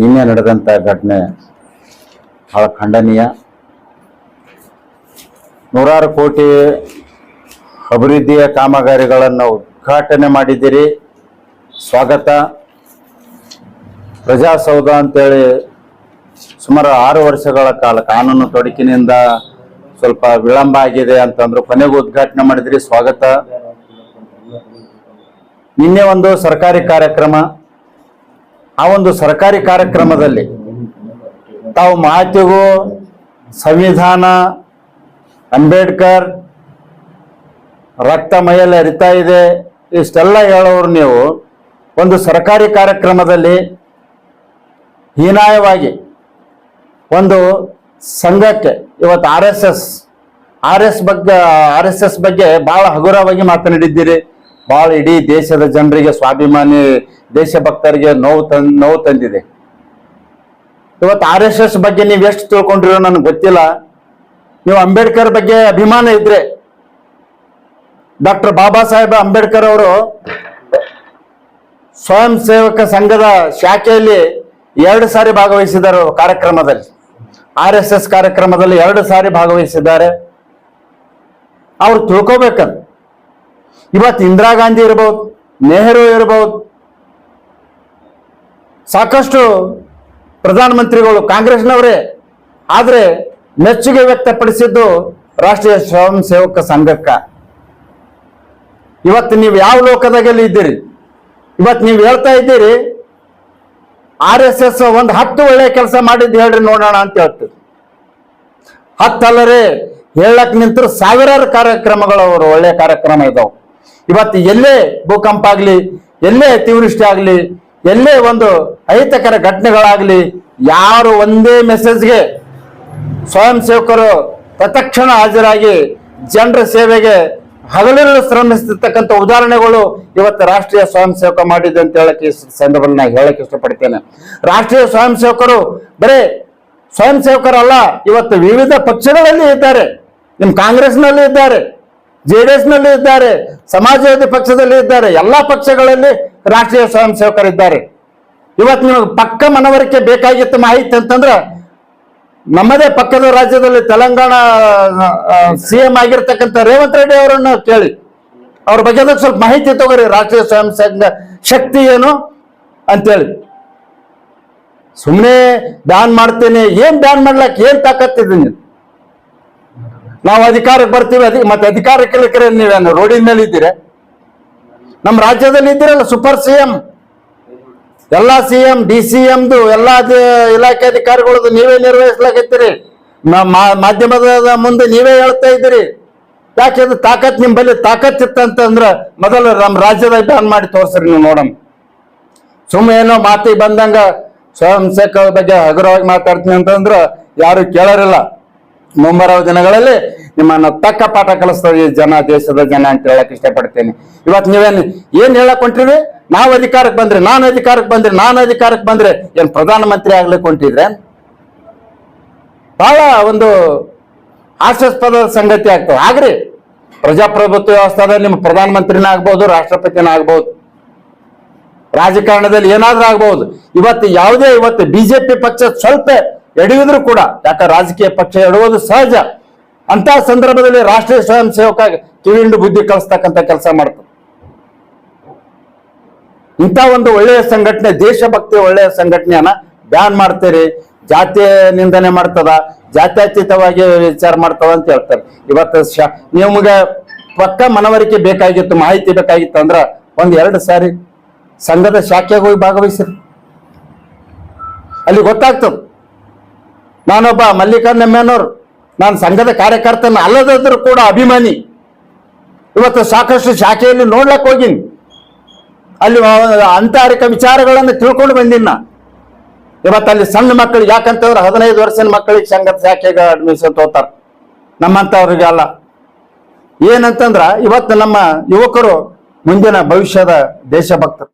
ನಿನ್ನೆ ನಡೆದಂಥ ಘಟನೆ ಬಹಳ ಖಂಡನೀಯ. ನೂರಾರು ಕೋಟಿ ಅಭಿವೃದ್ಧಿಯ ಕಾಮಗಾರಿಗಳನ್ನು ಉದ್ಘಾಟನೆ ಮಾಡಿದ್ದೀರಿ. ಸ್ವಾಗತ. ಪ್ರಜಾಸೌಧ ಅಂತೇಳಿ ಸುಮಾರು ಆರು ವರ್ಷಗಳ ಕಾಲ ಕಾನೂನು ತೊಡಕಿನಿಂದ ಸ್ವಲ್ಪ ವಿಳಂಬ ಆಗಿದೆ ಅಂತಂದ್ರು ಕೊನೆಗೂ ಉದ್ಘಾಟನೆ ಮಾಡಿದ್ರಿ. ಸ್ವಾಗತ. ನಿನ್ನೆ ಒಂದು ಸರ್ಕಾರಿ ಕಾರ್ಯಕ್ರಮ ಆ ಒಂದು ಸರ್ಕಾರಿ ಕಾರ್ಯಕ್ರಮದಲ್ಲಿ ತಾವು ಮಾತಿಗೂ ಸಂವಿಧಾನ, ಅಂಬೇಡ್ಕರ್, ರಕ್ತ ಮೈಯಲ್ಲಿ ಅರಿತಾ ಇದೆ, ಇಷ್ಟೆಲ್ಲ ಹೇಳೋರು ನೀವು ಒಂದು ಸರ್ಕಾರಿ ಕಾರ್ಯಕ್ರಮದಲ್ಲಿ ಹೀನಾಯವಾಗಿ ಒಂದು ಸಂಘಕ್ಕೆ ಇವತ್ತು R S S, R S ಬಗ್ಗೆ, ಆರ್ ಎಸ್ ಎಸ್ ಬಗ್ಗೆ ಬಹಳ ಹಗುರವಾಗಿ ಮಾತನಾಡಿದ್ದೀರಿ. ಬಹಳ ಇಡೀ ದೇಶದ ಜನರಿಗೆ ಸ್ವಾಭಿಮಾನಿ ದೇಶಭಕ್ತರಿಗೆ ನೋವು ತನ್ ನೋವು ತಂದಿದೆ. ಇವತ್ತು ಆರ್ ಎಸ್ ಎಸ್ ಬಗ್ಗೆ ನೀವು ಎಷ್ಟು ತಿಳ್ಕೊಂಡಿರೋ ನನಗೆ ಗೊತ್ತಿಲ್ಲ. ನೀವು ಅಂಬೇಡ್ಕರ್ ಬಗ್ಗೆ ಅಭಿಮಾನ ಇದ್ರೆ, ಡಾಕ್ಟರ್ ಬಾಬಾ ಸಾಹೇಬ್ ಅಂಬೇಡ್ಕರ್ ಅವರು ಸ್ವಯಂ ಸೇವಕ ಸಂಘದ ಶಾಖೆಯಲ್ಲಿ ಎರಡು ಸಾರಿ ಭಾಗವಹಿಸಿದ್ದಾರೆ ಕಾರ್ಯಕ್ರಮದಲ್ಲಿ. ಆರ್ ಎಸ್ ಎಸ್ ಕಾರ್ಯಕ್ರಮದಲ್ಲಿ ಎರಡು ಸಾರಿ ಭಾಗವಹಿಸಿದ್ದಾರೆ. ಅವ್ರು ತಿಳ್ಕೊಬೇಕಂತ. ಇವತ್ತು ಇಂದಿರಾ ಗಾಂಧಿ ಇರ್ಬೋದು, ನೆಹರು ಇರ್ಬೋದು, ಸಾಕಷ್ಟು ಪ್ರಧಾನಮಂತ್ರಿಗಳು ಕಾಂಗ್ರೆಸ್ನವರೇ, ಆದರೆ ಮೆಚ್ಚುಗೆ ವ್ಯಕ್ತಪಡಿಸಿದ್ದು ರಾಷ್ಟ್ರೀಯ ಸ್ವಯಂ ಸೇವಕ ಸಂಘಕ್ಕ. ಇವತ್ತು ನೀವು ಯಾವ ಲೋಕದಾಗೆಲ್ಲ ಇದ್ದೀರಿ? ಇವತ್ತು ನೀವು ಹೇಳ್ತಾ ಇದ್ದೀರಿ, ಆರ್ ಎಸ್ ಎಸ್ ಒಂದು ಹತ್ತು ಒಳ್ಳೆ ಕೆಲಸ ಮಾಡಿದ್ದು ಹೇಳ್ರಿ ನೋಡೋಣ ಅಂತ ಹೇಳ್ತೀವಿ. ಹತ್ತಲ್ಲರೇ, ಹೇಳಕ್ ನಿಂತರು ಸಾವಿರಾರು ಕಾರ್ಯಕ್ರಮಗಳು ಅವರು ಒಳ್ಳೆ ಕಾರ್ಯಕ್ರಮ ಇದಾವೆ. ಇವತ್ತು ಎಲ್ಲೇ ಭೂಕಂಪ ಆಗಲಿ ಎಲ್ಲೇ ಅತಿವೃಷ್ಟಿ ಆಗಲಿ, ಎಲ್ಲೇ ಒಂದು ಅಹಿತಕರ ಘಟನೆಗಳಾಗ್ಲಿ, ಯಾರು ಒಂದೇ ಮೆಸೇಜ್ಗೆ ಸ್ವಯಂ ಸೇವಕರು ತತ್ಕ್ಷಣ ಹಾಜರಾಗಿ ಜನರ ಸೇವೆಗೆ ಹಗಲಿರಲು ಶ್ರಮಿಸ್ತಿರ್ತಕ್ಕಂಥ ಉದಾಹರಣೆಗಳು ಇವತ್ತು ರಾಷ್ಟ್ರೀಯ ಸ್ವಯಂ ಸೇವಕ ಮಾಡಿದೆ ಅಂತ ಹೇಳಕ್ಕೆ ಸಂದರ್ಭದಲ್ಲಿ ನಾನು ಹೇಳಕ್ಕೆ ಇಷ್ಟಪಡ್ತೇನೆ. ರಾಷ್ಟ್ರೀಯ ಸ್ವಯಂ ಸೇವಕರು ಬರೇ ಸ್ವಯಂ ಸೇವಕರಲ್ಲ, ಇವತ್ತು ವಿವಿಧ ಪಕ್ಷಗಳಲ್ಲಿ ಇದ್ದಾರೆ. ನಿಮ್ಮ ಕಾಂಗ್ರೆಸ್ನಲ್ಲಿ ಇದ್ದಾರೆ. ಜೆ ಡಿ ನಲ್ಲಿ ಇದ್ದಾರೆ, ಸಮಾಜವಾದಿ ಪಕ್ಷದಲ್ಲಿ ಇದ್ದಾರೆ, ಎಲ್ಲಾ ಪಕ್ಷಗಳಲ್ಲಿ ರಾಷ್ಟ್ರೀಯ ಸ್ವಯಂ ಸೇವಕರಿದ್ದಾರೆ ಇವತ್ತು ನಿಮಗೆ ಪಕ್ಕ ಮನವರಿಕೆ ಬೇಕಾಗಿತ್ತು ಮಾಹಿತಿ ಅಂತಂದ್ರೆ, ನಮ್ಮದೇ ಪಕ್ಕದ ರಾಜ್ಯದಲ್ಲಿ ತೆಲಂಗಾಣ ಸಿ ಎಂ ಆಗಿರ್ತಕ್ಕಂಥ ರೇವಂತ್ ರೆಡ್ಡಿ ಅವರನ್ನ ಕೇಳಿ. ಅವ್ರ ಬಗ್ಗೆ ಸ್ವಲ್ಪ ಮಾಹಿತಿ ತಗೋರಿ, ರಾಷ್ಟ್ರೀಯ ಸ್ವಯಂ ಸಂಘ ಶಕ್ತಿ ಏನು ಅಂತೇಳಿ. ಸುಮ್ಮನೆ ಬ್ಯಾನ್ ಮಾಡ್ತೇನೆ, ಏನ್ ಬ್ಯಾನ್ ಮಾಡ್ಲಕ್ಕೆ ಏನ್ ತಾಕತ್ತಿದ್ದೀನಿ ನಾವು ಅಧಿಕಾರಕ್ಕೆ ಬರ್ತೀವಿ ಅದಕ್ಕೆ ಮತ್ತೆ ಅಧಿಕಾರಕ್ಕೆ ನೀವೇನು? ರೋಡಿನ ಮೇಲೆ ಇದ್ದೀರಿ? ನಮ್ಮ ರಾಜ್ಯದಲ್ಲಿ ಇದ್ದೀರಲ್ಲ ಸೂಪರ್ ಸಿ ಎಂ ಎಲ್ಲ ಸಿ ಎಂ ಡಿ ಸಿ ಎಂದು ಎಲ್ಲಾ ಇಲಾಖೆ ಅಧಿಕಾರಿಗಳದ್ದು ನೀವೇ ನಿರ್ವಹಿಸ್ಲಾಕತ್ತೀರಿ ಮಾಧ್ಯಮದ ಮುಂದೆ ನೀವೇ ಹೇಳ್ತಾ ಇದ್ದೀರಿ. ಯಾಕೆಂದ್ರೆ ತಾಕತ್ ನಿಮ್ ಬಳಿ ತಾಕತ್ ಇತ್ತಂತಂದ್ರ ಮೊದಲು ನಮ್ಮ ರಾಜ್ಯದ ಬ್ಯಾನ್ ಮಾಡಿ ತೋರಿಸ್ರಿ ನೀವು ನೋಡಮ್. ಸುಮ್ಮನೆ ಏನೋ ಮಾತಿಗೆ ಬಂದಂಗ ಸ್ವಯಂ ಸೇವಕರ ಬಗ್ಗೆ ಹಗುರವಾಗಿ ಮಾತಾಡ್ತೀನಿ ಅಂತಂದ್ರ ಯಾರು ಕೇಳೋರಿಲ್ಲ. ಮುಂಬರುವ ದಿನಗಳಲ್ಲಿ ನಿಮ್ಮನ್ನು ತಕ್ಕ ಪಾಠ ಕಲಿಸ್ತದೆ ಜನ, ದೇಶದ ಜನ ಅಂತ ಹೇಳಕ್ ಇಷ್ಟಪಡ್ತೇನೆ. ಇವತ್ತು ನೀವೇನ್, ಏನ್ ಹೇಳಕ್ ನಾವು ಅಧಿಕಾರಕ್ಕೆ ಬಂದ್ರೆ, ನಾನು ಅಧಿಕಾರಕ್ಕೆ ಬಂದ್ರೆ, ನಾನು ಅಧಿಕಾರಕ್ಕೆ ಬಂದ್ರೆ ಏನ್ ಪ್ರಧಾನಮಂತ್ರಿ ಆಗ್ಲಿಕ್ಕೆ ಹೊಂಟಿದ್ರೆ? ಬಹಳ ಒಂದು ಹಾಸ್ಯಾಸ್ಪದ ಸಂಗತಿ ಆಗ್ತವೆ ಆಗ್ರಿ? ಪ್ರಜಾಪ್ರಭುತ್ವ ವ್ಯವಸ್ಥೆದಲ್ಲಿ ನಿಮ್ಮ ಪ್ರಧಾನಮಂತ್ರಿನ ಆಗ್ಬಹುದು ರಾಷ್ಟ್ರಪತಿನ ಆಗ್ಬಹುದು ರಾಜಕಾರಣದಲ್ಲಿ ಏನಾದ್ರೂ ಆಗ್ಬಹುದು ಇವತ್ತು ಯಾವುದೇ, ಇವತ್ತು ಬಿಜೆಪಿ ಪಕ್ಷ ಸ್ವಲ್ಪ ಎಡೆಯುದ್ರು ಕೂಡ ಯಾಕ ರಾಜಕೀಯ ಪಕ್ಷ ಎಡುವುದು ಸಹಜ. ಅಂತ ಸಂದರ್ಭದಲ್ಲಿ ರಾಷ್ಟ್ರೀಯ ಸ್ವಯಂ ಸೇವಕ ಕಿವಿಂಡು ಬುದ್ಧಿ ಕಲಿಸ್ತಕ್ಕಂಥ ಕೆಲಸ ಮಾಡ್ತಾರೆ. ಇಂಥ ಒಂದು ಒಳ್ಳೆಯ ಸಂಘಟನೆ ದೇಶಭಕ್ತಿ ಒಳ್ಳೆಯ ಸಂಘಟನೆಯನ್ನ ಬ್ಯಾನ್ ಮಾಡ್ತೀರಿ ಜಾತಿ ನಿಂದನೆ ಮಾಡ್ತದ, ಜಾತ್ಯತೀತವಾಗಿ ವಿಚಾರ ಮಾಡ್ತದ ಅಂತ ಹೇಳ್ತಾರೆ. ಇವತ್ತು ನಿಮ್ಗೆ ಪಕ್ಕ ಮನವರಿಕೆ ಬೇಕಾಗಿತ್ತು, ಮಾಹಿತಿ ಬೇಕಾಗಿತ್ತು ಅಂದ್ರ ಒಂದ್ ಎರಡು ಸಾರಿ ಸಂಘದ ಶಾಖೆಗೆ ಹೋಗಿ ಭಾಗವಹಿಸಿರಿ. ಅಲ್ಲಿ ಗೊತ್ತಾಗ್ತದ. ನಾನೊಬ್ಬ ಮಲ್ಲಿಕಾರ್ಜುನ ಮೇನೋರ್, ನಾನು ಸಂಘದ ಕಾರ್ಯಕರ್ತನ ಅಲ್ಲದಾದ್ರೂ ಕೂಡ ಅಭಿಮಾನಿ. ಇವತ್ತು ಸಾಕಷ್ಟು ಶಾಖೆಯಲ್ಲಿ ನೋಡ್ಲಕ್ಕೆ ಹೋಗಿನಿ. ಅಲ್ಲಿ ಅಂತಾರಿಕ ವಿಚಾರಗಳನ್ನು ತಿಳ್ಕೊಂಡು ಬಂದಿನ ಇವತ್ತು ಅಲ್ಲಿ ಸಣ್ಣ ಮಕ್ಕಳು, ಯಾಕಂತಂದ್ರೆ ಹದಿನೈದು ವರ್ಷದ ಮಕ್ಕಳಿಗೆ ಸಂಘದ ಶಾಖೆಗೆ ಅಡ್ಮಿಷನ್ ತೋತಾರ. ನಮ್ಮಂಥವ್ರಿಗೆ ಅಲ್ಲ. ಏನಂತಂದ್ರೆ, ಇವತ್ತು ನಮ್ಮ ಯುವಕರು ಮುಂದಿನ ಭವಿಷ್ಯದ ದೇಶಭಕ್ತರು.